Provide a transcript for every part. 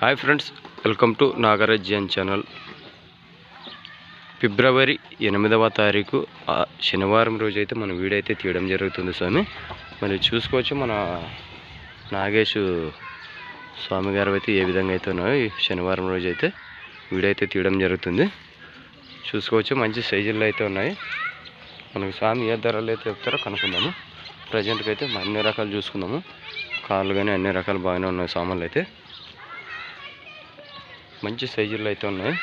Hi friends welcome to నాగరాజ్యాన్ channel ఫిబ్రవరి ఎనిమిదవ తారీఖు శనివారం రోజు అయితే మన వీడియో అయితే తీయడం జరుగుతుంది స్వామి. మరి చూసుకోవచ్చు మన నాగేష్ స్వామి గారు అయితే ఏ విధంగా అయితే ఉన్నాయో శనివారం రోజు అయితే వీడియో అయితే తీయడం జరుగుతుంది. చూసుకోవచ్చు మంచి సైజుల్లో అయితే ఉన్నాయి. మనకు స్వామి ఏ ధరలు అయితే చెప్తారో కనుక్కుందాము. ప్రజెంట్కి అయితే అన్ని రకాలు చూసుకుందాము. కాళ్ళు కానీ అన్ని రకాలు బాగానే ఉన్నాయి సామాన్లు అయితే. మంచి సైజుల్లో అయితే ఉన్నాయి.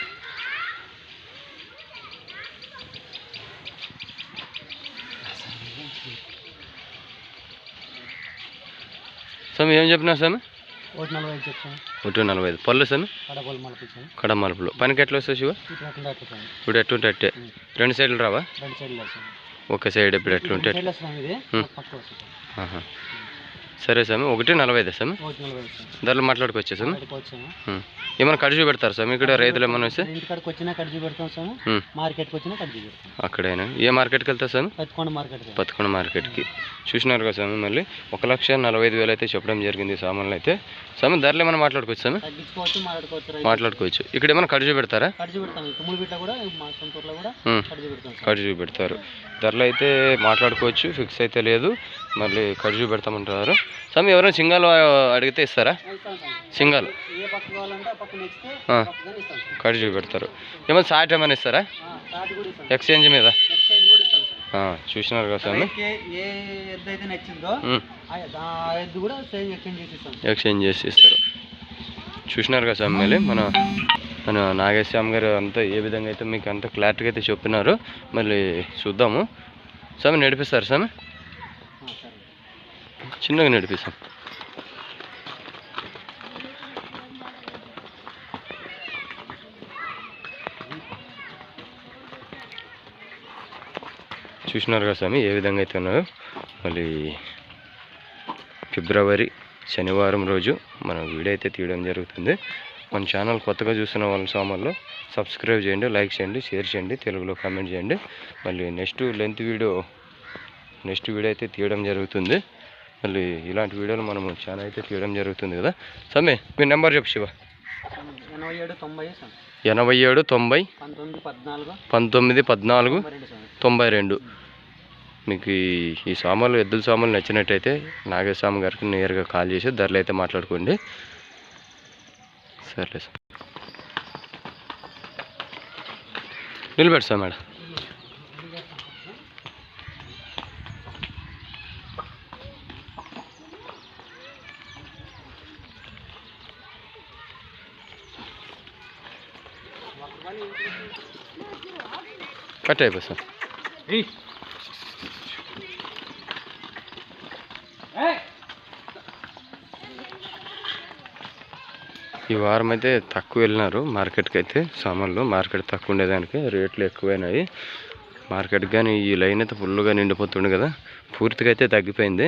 స్వామి ఏం చెప్పినా స్వామి? ఒకటి నలభై ఐదు పళ్ళు స్వామి? మలపించాను. కడ మలుపులు. పనికి ఎట్లా వస్తాయి శివ? ఇప్పుడు ఎట్లుంటే అట్టే. రెండు సైడ్లు రావా? ఒక సైడ్ ఇప్పుడు ఎట్లుంటే సరే స్వామి ఒకటి నలభై ఐదు స్వామి ధరలు మాట్లాడుకోవచ్చా స్వామి ఉం. ఏమైనా కడిచి పెడతారు స్వామి ఇక్కడ రైతులు ఏమైనా వస్తే? ఇంటికాడికి వచ్చినా కడిచి పెడతాం సాము ఉం. మార్కెట్కి వచ్చినా కడిచి పెడతాం అక్కడైనా? ఏ మార్కెట్కి వెళ్తారు స్వామి పత్తికొండ మార్కెట్ పత్తికొండ మార్కెట్కి. చూసినారు కదా స్వామి మళ్ళీ ఒక లక్ష నలభై ఐదు వేలు అయితే చెప్పడం జరిగింది సామాన్లు అయితే. స్వామి ధరలు ఏమైనా మాట్లాడుకోవచ్చు స్వామి మాట్లాడుకోవచ్చు ఇక్కడ ఏమైనా కడిచి పెడతారా కడిచి పెడతాం తుమ్ముడు బిడ్డ కూడా మా సొంతూరులో కూడా ఉం. కడిచి పెడతాం సార్. కడిచి పెడతారు ధరలు అయితే మాట్లాడుకోవచ్చు ఫిక్స్ అయితే లేదు. మళ్ళీ కడిచి పెడతామంటారు స్వామి ఎవరైనా సింగాలు అడిగితే ఇస్తారా. సింగాలు. ఏ పక్క కావాలంటే ఆ పక్కన ఇస్తే ఆ. పక్కన ఇస్తాం సార్. కడిచి పెడతారు. ఏమైనా సాట్ ఏమైనా ఇస్తారా? ఎక్స్చేంజ్ మీద. చూసినారు కదా స్వామి. ఎక్స్చేంజ్ చేసి ఇస్తారు. చూసినారు కదా స్వామి మళ్ళీ మన మన నాగేశ్యామ్ గారు అంతా ఏ విధంగా అయితే మీకు అంత క్లారిటీగా అయితే చెప్పినారు మళ్ళీ చూద్దాము. స్వామి నడిపిస్తారు స్వామి? చిన్నగా నడిపిస్తాం చూసినారు కదా స్వామి ఏ విధంగా అయితే ఉన్నారో మళ్ళీ ఫిబ్రవరి శనివారం రోజు మనం వీడియో అయితే తీయడం జరుగుతుంది. మన ఛానల్ కొత్తగా చూస్తున్న వాళ్ళ సామాన్లు సబ్స్క్రైబ్ చేయండి లైక్ చేయండి షేర్ చేయండి తెలుగులో కామెంట్ చేయండి. మళ్ళీ next length video next video అయితే తీయడం జరుగుతుంది. మళ్ళీ ఇలాంటి వీడియోలు మనము చాలా అయితే తీయడం జరుగుతుంది కదా. సమ్మె మీ నెంబర్ చెప్పు శివ. ఎనభై ఏడు తొంభై సార్ పంతొమ్మిది పద్నాలుగు. తొంభై రెండు సార్ మీకు ఈ- సామాన్లు ఎద్దుల సామాన్లు నచ్చినట్టయితే నాగస్వామి గారికి నేరుగా కాల్ చేసి ధరలు అయితే మాట్లాడుకోండి. సర్లే సార్ నిలబెడతా మేడం. కట్ అయిపోయి సార్ ఈ వారం అయితే తక్కువ వెళ్ళినారు. మార్కెట్కి అయితే సామాన్లు మార్కెట్ తక్కువ ఉండేదానికి రేట్లు ఎక్కువైనాయి. మార్కెట్ కానీ ఈ లైన్ అయితే ఫుల్గా నిండిపోతుండే కదా. పూర్తిగా అయితే తగ్గిపోయింది.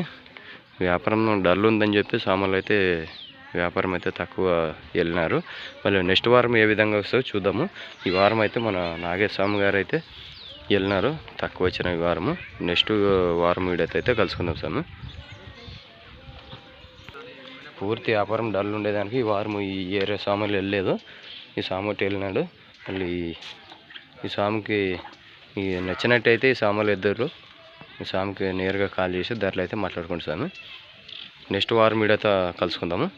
వ్యాపారం డల్ ఉందని చెప్పి సామాన్లు అయితే వ్యాపారం అయితే తక్కువ వెళ్ళినారు. మళ్ళీ నెక్స్ట్ వారం ఏ విధంగా వస్తుందో చూద్దాము. ఈ వారం అయితే మన నాగేశ్వామి గారు అయితే వెళ్ళినారు. తక్కువ వచ్చిన ఈ వారము. నెక్స్ట్ వారం వీడైతే అయితే కలుసుకుందాం సార్ పూర్తి వ్యాపారం డల్ ఉండేదానికి ఈ వారం ఈ ఏరియా సామాన్లు వెళ్ళలేదు. ఈ సామటి వెళ్ళినాడు. మళ్ళీ ఈ- ఈ సాముకి ఈ నచ్చినట్టయితే ఈ సామాన్లు ఇద్దరు ఈ సాముకి నేరుగా కాల్ చేసి ధరలు అయితే మాట్లాడుకుంటాను నెక్స్ట్ వారం వీడియోతో కలుసుకుందాము.